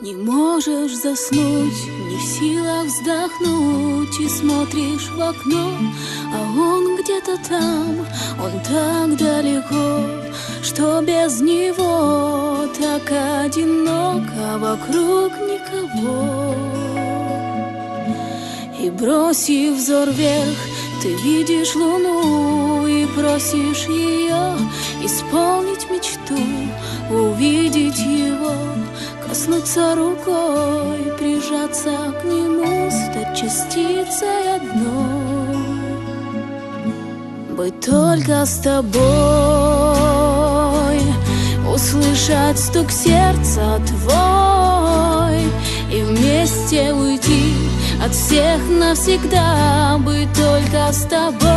Не можешь заснуть, не в силах вздохнуть И смотришь в окно, а он где-то там Он так далеко, что без него Так одиноко, вокруг никого. И бросив взор вверх, ты видишь луну И просишь ее исполнить мечту Увидеть Коснуться рукой, прижаться к нему, стать частицей одной. Быть только с тобой, услышать стук сердца твой и вместе уйти от всех навсегда, быть только с тобой.